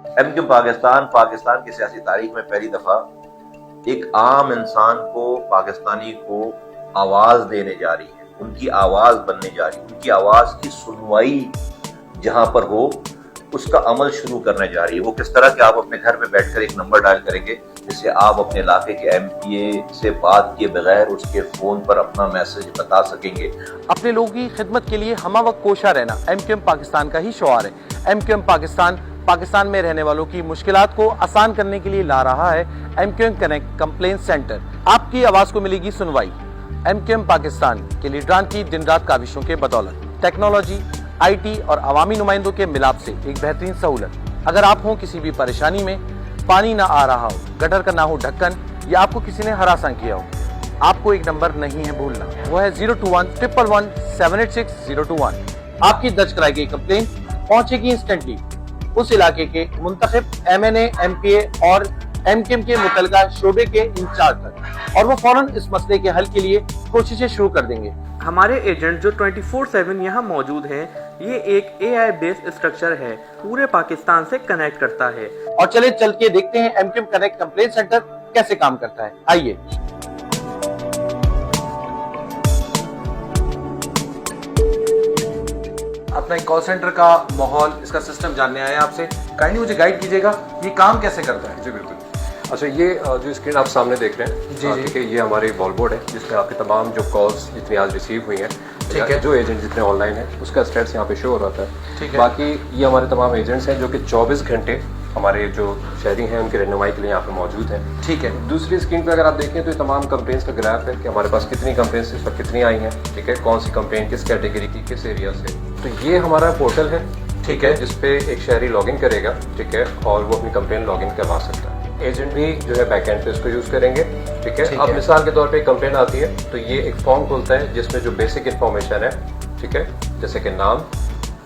M Q Pakistan Pakistan की सियासी तारीख में पहली दफ़ा एक आम इंसान को, पाकिस्तानी को आवाज़ देने जा रही है, उनकी आवाज़ बनने जा रही है, उनकी आवाज़ की सुनवाई जहाँ पर हो, उसका अमल शुरू करने जा रही है। वो किस तरह के आप अपने घर में बैठकर एक नंबर डायल करेंगे, जिससे आप अपने इलाके के एमपीए से बात किए बगैर उसके फ़ोन पर अपना मैसेज बता सकेंगे। अपने लोगों की खिदमत के लिए हमा वक्त कोशा रहना एम पाकिस्तान का ही शुआर है। एम पाकिस्तान पाकिस्तान में रहने वालों की मुश्किल को आसान करने के लिए ला रहा है M Q M connect complaint centre आपकी आवाज़ को मिलेगी सुनवाई। एम क्यू एम पाकिस्तान के लीडरान की दिन रात काविशों के बदौलत। टेक्नोलॉजी आईटी और अवामी नुमाइंदों के मिलाप से एक बेहतरीन सहूलत। अगर आप हो किसी भी परेशानी में, पानी ना आ रहा हो, गटर का ना हो ढक्कन, या आपको किसी ने हरासा किया हो, आपको एक नंबर नहीं है भूलना। वो है zero two one, triple one, seven eight six, zero two one. आपकी दर्ज कराई गई कंप्लेन पहुंचेगी इंस्टेंटली उस इलाके के मुंतब M N M P A और एम के एम के मुतलका शोबे के इंचार्ज तक और वो फ़ौरन इस मसले के हल के लिए कोशिशें शुरू कर देंगे। हमारे एजेंट जो 24/7 यहाँ मौजूद हैं ये एक ए आई बेस्ड स्ट्रक्चर है पूरे पाकिस्तान से कनेक्ट करता है। और चले चल के देखते हैं एम के एम कनेक्ट कंप्लेन सेंटर कैसे काम करता है। आइए। अपना एक कॉल सेंटर का माहौल इसका सिस्टम जानने आए आपसे काइंडली मुझे गाइड कीजिएगा ये काम कैसे करता है जी बिल्कुल अच्छा ये जो स्क्रीन आप सामने देख रहे हैं जी, जी। ठीक है ये हमारे वॉल बोर्ड है जिसमें आपके तमाम जो कॉल्स जितनी आज रिसीव हुई हैं ठीक है। जो एजेंट जितने ऑनलाइन है उसका स्टेटस यहाँ पे शो हो रहा है। बाकी ये हमारे तमाम एजेंट्स हैं जो कि 24 घंटे हमारे जो शहरी हैं उनकी रहनुमाई के लिए यहाँ पे मौजूद हैं। ठीक है दूसरी स्क्रीन पे अगर आप देखें तो ये तमाम कंप्लेंट्स का ग्राफ है कि हमारे पास कितनी कंप्लेंट्स इस वक्त कितनी आई हैं ठीक है कौन सी कंप्लेंट किस कैटेगरी की किस एरिया से। तो ये हमारा पोर्टल है ठीक है। जिसपे एक शहरी लॉगिन करेगा ठीक है और वो अपनी कंप्लेन लॉगिन करवा सकता है। एजेंट भी जो है बैकएंड पे इसको यूज़ करेंगे ठीक है। अब मिसाल के तौर पे कंप्लेन आती है तो ये एक फॉर्म खुलता है जिसमें जो बेसिक इन्फॉर्मेशन है ठीक है जैसे कि नाम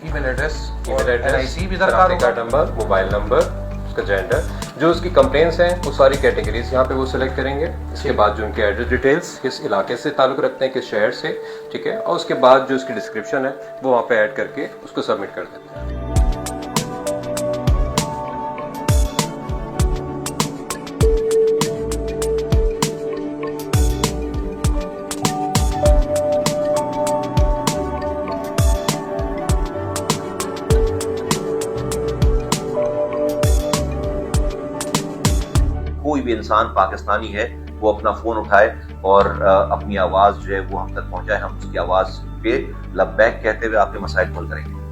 ईमेल एड्रेस ईमेल एड्रेस भी दरकार का कार्ड नंबर मोबाइल नंबर उसका जेंडर जो उसकी कंप्लेंट्स हैं वो सारी कैटेगरीज यहाँ पे वो सिलेक्ट करेंगे। इसके बाद जो उनके एड्रेस डिटेल्स किस इलाके से ताल्लुक रखते हैं किस शहर से ठीक है? और उसके बाद जो उसकी डिस्क्रिप्शन है वो वहाँ पे ऐड करके उसको सबमिट कर देते हैं। भी इंसान पाकिस्तानी है, वो अपना फ़ोन उठाए और अपनी आवाज़ जो है वो हम तक पहुँचाए, हम उसकी आवाज़ पे लबैक कहते हुए आपके मसाइल हल करेंगे।